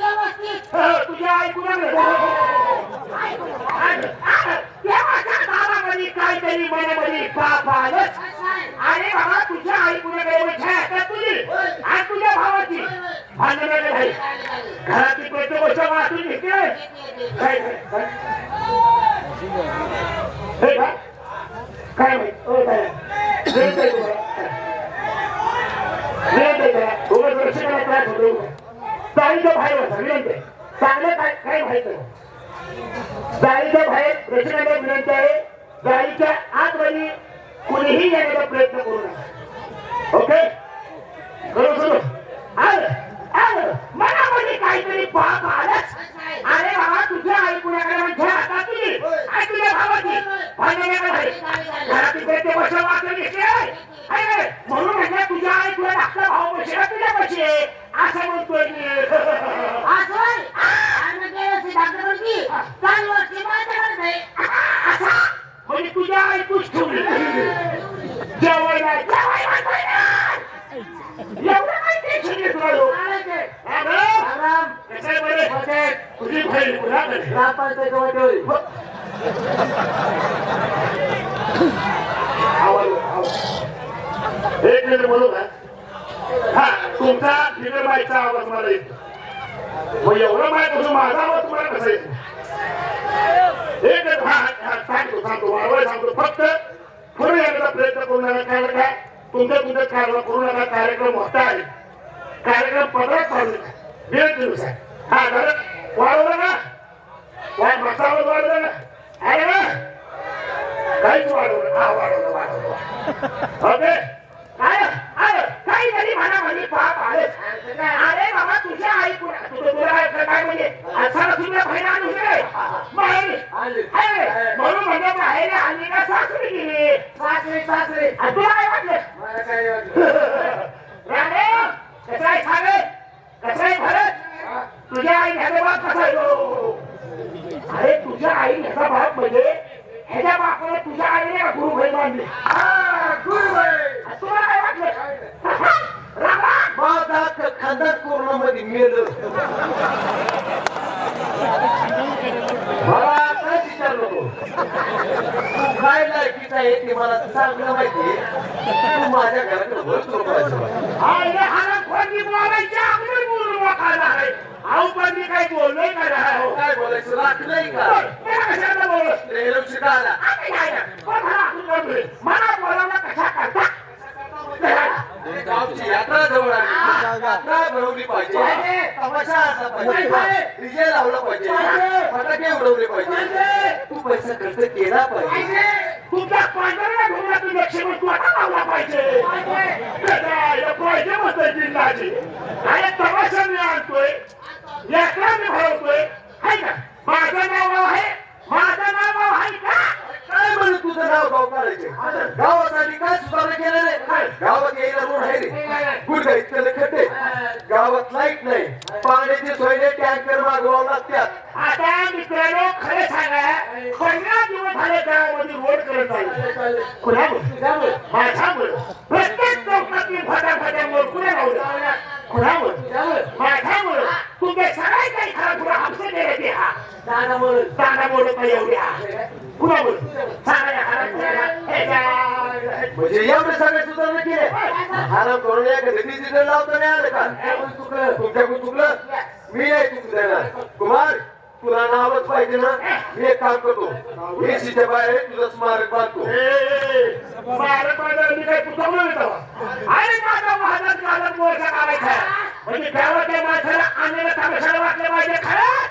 काय माहिती काय? काय ओ काय वेळ काय तुम्हाला? विनंती आहे करा. उगाच रक्षकाला त्रास होतो. चाळीच्या बाहेर बसा, विनंती. चांगलं काय काय व्हायचं जाळीच्या बाहेर रचनेला विनंती आहे. जाळीच्या आतमध्ये कुणीही येण्याचा प्रयत्न करू नका. ओके? करू सुरू. आलं आलं. मनामध्ये काहीतरी पाप आलंच. अरे बाबा तुझ्या आई कुणाकडे म्हणजे आता तुझी आई तुझ्या भावाची भांडण्याकडे आहे घरातील प्रत्येक वर्ष वाचून घेतली आहे आहे का? म्हणून म्हणजे तुझ्या ऐकून आपला भाऊ पैसे का तुझ्या पैसे असं म्हणतोय मी असा म्हणजे तुझ्या ऐकूच ठेवली जेवायला जेवायला म्हणतोय ना. एवढं काय टेन्शन घेतो ना लोक? हा बरं? कसं आहे बरं? तुझी बहीण पुन्हा घरी. आवाज आवाज. एक मिनिट बोलू का? हा तुमचा फिगर बाईकचा आवाज मला येतो मग एवढं माहीत असून माझा आवाज तुम्हाला कसा येतो एक सांगतो सांगतो वारंवार सांगतो. फक्त पुढे येण्याचा प्रयत्न करू नका कारण काय तुमच्या तुमच्या कारभार करू नका. कार्यक्रम मोठा आहे. कार्यक्रम पदरात पाडू नका. विनंतीनुसार हा झालं वाढवलं वाढ मसाला वाढवलं ना आहे ना? काहीच वाढवलं हा वाढवलं वाढवलं. ओके? काय काही तरी म्हणा म्हणजे पाप आले अरे बाबा तुझ्या आई तुझं तुला ऐकलं काय असा तुझ्या बहिण आणून दे बाहेर अरे, म्हणून बाहेर आणली का सासरी गेली? आणि तुला काय वाटलं राणे कसं आहे सागर कसं आहे भरत तुझ्या आई ह्याचा बाप कसा आहे हो? अरे तुझ्या आई ह्याचा बाप म्हणजे ह्याच्या बापाने तुझ्या आईने गुरु भाई मानले तुला काय वाटलं रामा माझा खानदार कोरोनामध्ये मेलं मला काय विचारलं तू. तू काय लायकीचा आहे ते मला चांगलं माहिती? तू माझ्या घराकडे बोललोय का? काय बोलायचं? बोलत मला कशा करता? गावची यात्रा जवळ आली. यात्रा भरवली पाहिजे. तमाशा आणला पाहिजे. डीजे लावला पाहिजे. फटाके उडवले पाहिजे. तू पैसा खर्च केला पाहिजे. तुमच्या पांढऱ्या ढोंगरातून लक्ष्मण तू आता लावला पाहिजे. पाहिजे. जिल्हाची तमाशा मी आणतोय. यात्रा मी भरवतोय. हाय का? माझं नाव आहे? माझं नाव आहे का? काय म्हणून तुझं नाव गाव काढायचे? गावासाठी काय सुधारणा केलं रे गावात यायला रोड आहे रे. गुडघा इतकं खड्डे गावात लाइट नाही. पाण्याची सोय नाही टँकर मागवावं लागतात. आता मित्रांनो खरं सांगा पन्नास दिवस झाले गावामध्ये रोड करत आहे कुणामुळे? माझ्यामुळे. प्रत्येक चौकातील फटाफट्यामुळे कुणा लावलं कुणामुळे माझ्यामुळे तुमच्या सगळ्या काही खरा तुला हापसे गेले ते हा दानामुळे काही एवढे हा कुणामुळे सांगा या घरात कुणाला? हे जा. म्हणजे एवढे सगळे सुधारणा केले आराम करून डिजिटल लावता नाही आलं का? तुमच्याकडून चुकलं? मी नाही चुकू देणार. कुमार तुला नावच पाहिजे ना? मी एक काम करतो. एसीच्या बाहेर तुझं स्मारक बांधतो. माझा मी नाही तेव्हा. अरे माझा माझा मोर्चा काढायचा. म्हणजे गावातल्या माणसाला आणलेलं तमाशाला वाटलं पाहिजे खरं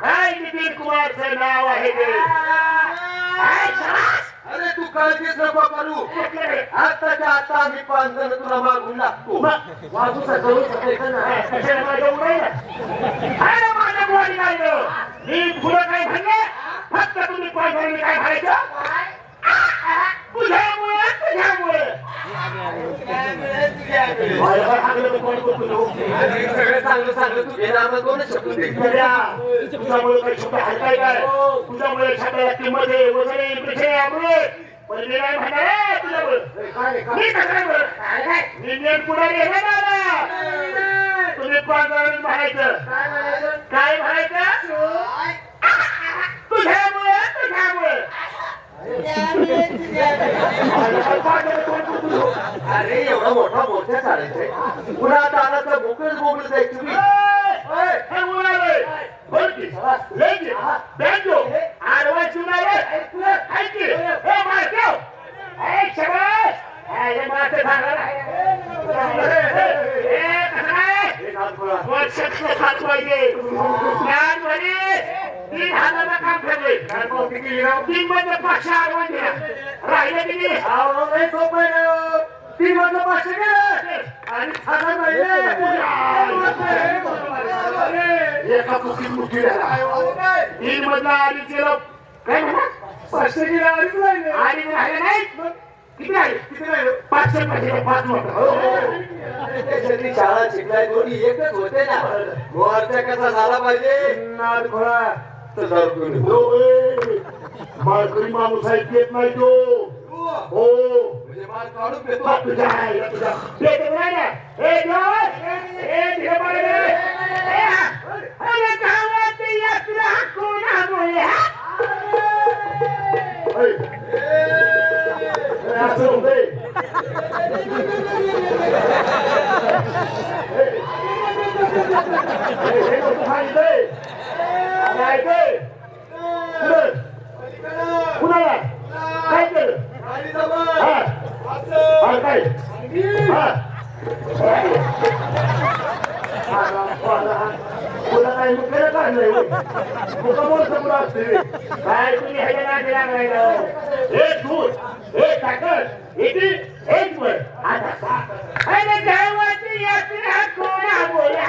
काय नितीन कुमारचं नाव आहे? अरे तू काळजीच नको करू? आताच्या आता आम्ही पाच जण तुला मागून लागतो. वाजूचा करू माझ्या उडाय अरे माझ्या गोडी काय गं? मी पुढं काय म्हणले? फक्त तुम्ही पाठवून काय म्हणायचं? तुझ्यामुळे तुझ्यामुळे. सगळं चांगलं चांगलं. तू घेणार दोनच शब्द दे तुझ्यामुळे काही छोटा हलकाय काय? तुझ्यामुळे छाताला किंमत आहे. वजन पण मी नाही म्हणणार तुझ्यावर? मी कसं बरं? मी नेट दादा. तुम्ही म्हणायचं. काय म्हणायचं? तुझ्यामुळे तुझ्यामुळे. अरे एवढा मोठा मोर्चा चालायचंय. पुन्हा तर मोकळच मोकळच आहे तुम्ही ए, हे उडालंय. बोल की. लय की. बँजो. आडवा शिवणारे. हाय की. ए, मारक्याव. ए, शबाश. ए, हे मारते सांगायला. ए, कसं काय? एक हात खोला. वर्षातलं खात पाहिजे. ज्ञान म्हणे, तीन हजाराचं काम ठरलंय. काय पावती केली राव? तीन मध्ये पाचशे आडवा दिला. राहिलं किती? अहो, लय सोपं आहे राव. तीन मधलं पाचशे गेलं. आणि हजार राहिले. एका पुकीत मुठी झाला. तीन मधला अडीच गेलं. काय म्हणा? पाचशे गेले अडीच राहिले. अडीच राहिले नाहीत? किती राहिले? किती राहिले? पाचशे पाचशे पाच मोठं शाळा शिकलाय दोन्ही एकच होते ना मोर्चा कसा झाला पाहिजे तर दारू पिऊन येतो. माळकरी माणूस आहे देत नाही तो हो म्हणजे माल काढून पितो. बा तुझ्या आईला तुझ्या. देत नाही ना. ए, देवा. ए, देवा रे. ए, हा. गावात हा? असं होतंय. हे, हे नको सांगितलंय. अरे, ऐकय. कुठं? कुणाला काय केलं? आणि जमा. हा. असं. हा काय? हा. तुला काय मुख्य काढलंय तुका बोलतो तुला असते काय तुम्ही ह्याच्या नादी लागायला? एक दूध एक ताकद इथे एक वर आता अरे गावाची यात्रा कोणा बोला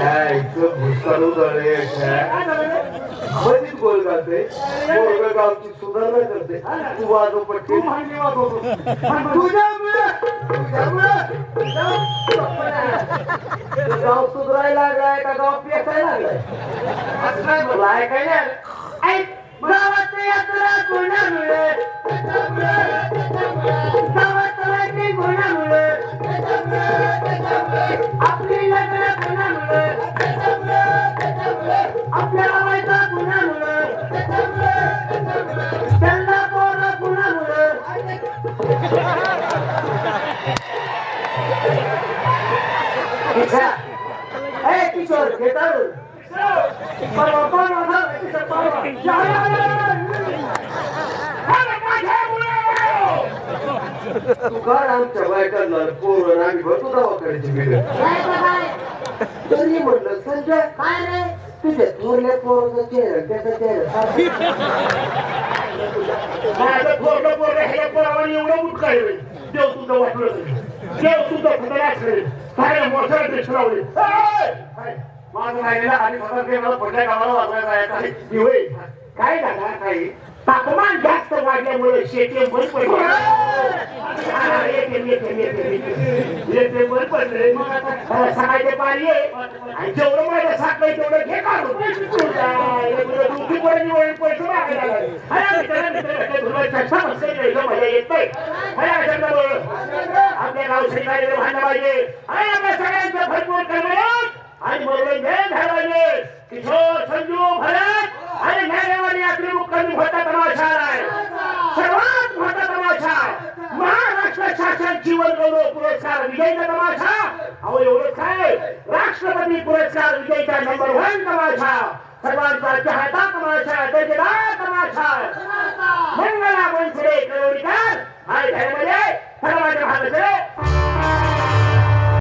काय काय? मधीच गोल घालते गावची सुधारणा करते. तू वाजव पट्टी गाव सुधारायला लागलाय का? गाव पेटायला लागलाय? असं काय बोलला ऐकाय नाही माझ्यामुळे तू काढ आमच्या बायकांना पोरं आम्ही भरतो दवाखान्याची बिलं. तरी म्हटलं संजय काय रे? तुझ्या थोरल्या पोराचा चेहरा त्याचा चेहरा माझं थोरलं पोरं ह्याला पोरावानी एवढं उठ काय होईल देव तुझं वाटलं तरी. देव तुझं खतरा असेल काय मोठा ड्रेस लावले माझं राहिलेलं आणि सतत ते मला पुढल्या गावाला वाजवायला जायचं आहे. काय झाला काही तापमान जास्त वाढल्यामुळे शेती बंद पडले. हा, बंद पडले. सकाळचे पाणी आणि जेवढं माझ्या साखळी तेवढं घे काढून. वळी पैसे मागायला चष्मा मजा येत नाही. आपलं नाव स्वीकार्य व्हायला पाहिजे. आणि आपल्या सगळ्यांचं भरपूर करणार आणि मनोरंजन झालं पाहिजे किशोर संजू भरत आणि ज्ञानवानी आपली मुक्कामी मोठा तमाशा आहे. सर्वात मोठा तमाशा महाराष्ट्र शासन जीवन गौरव पुरस्कार विजयचा तमाशा. अहो एवढंच काय? राष्ट्रपती पुरस्कार विजयचा नंबर वन तमाशा. सर्वांचा चाहता तमाशा दर्जेदार तमाशा. मंगला बनसरे करोडीकर. आणि धर्मजय 不要玩这个海洛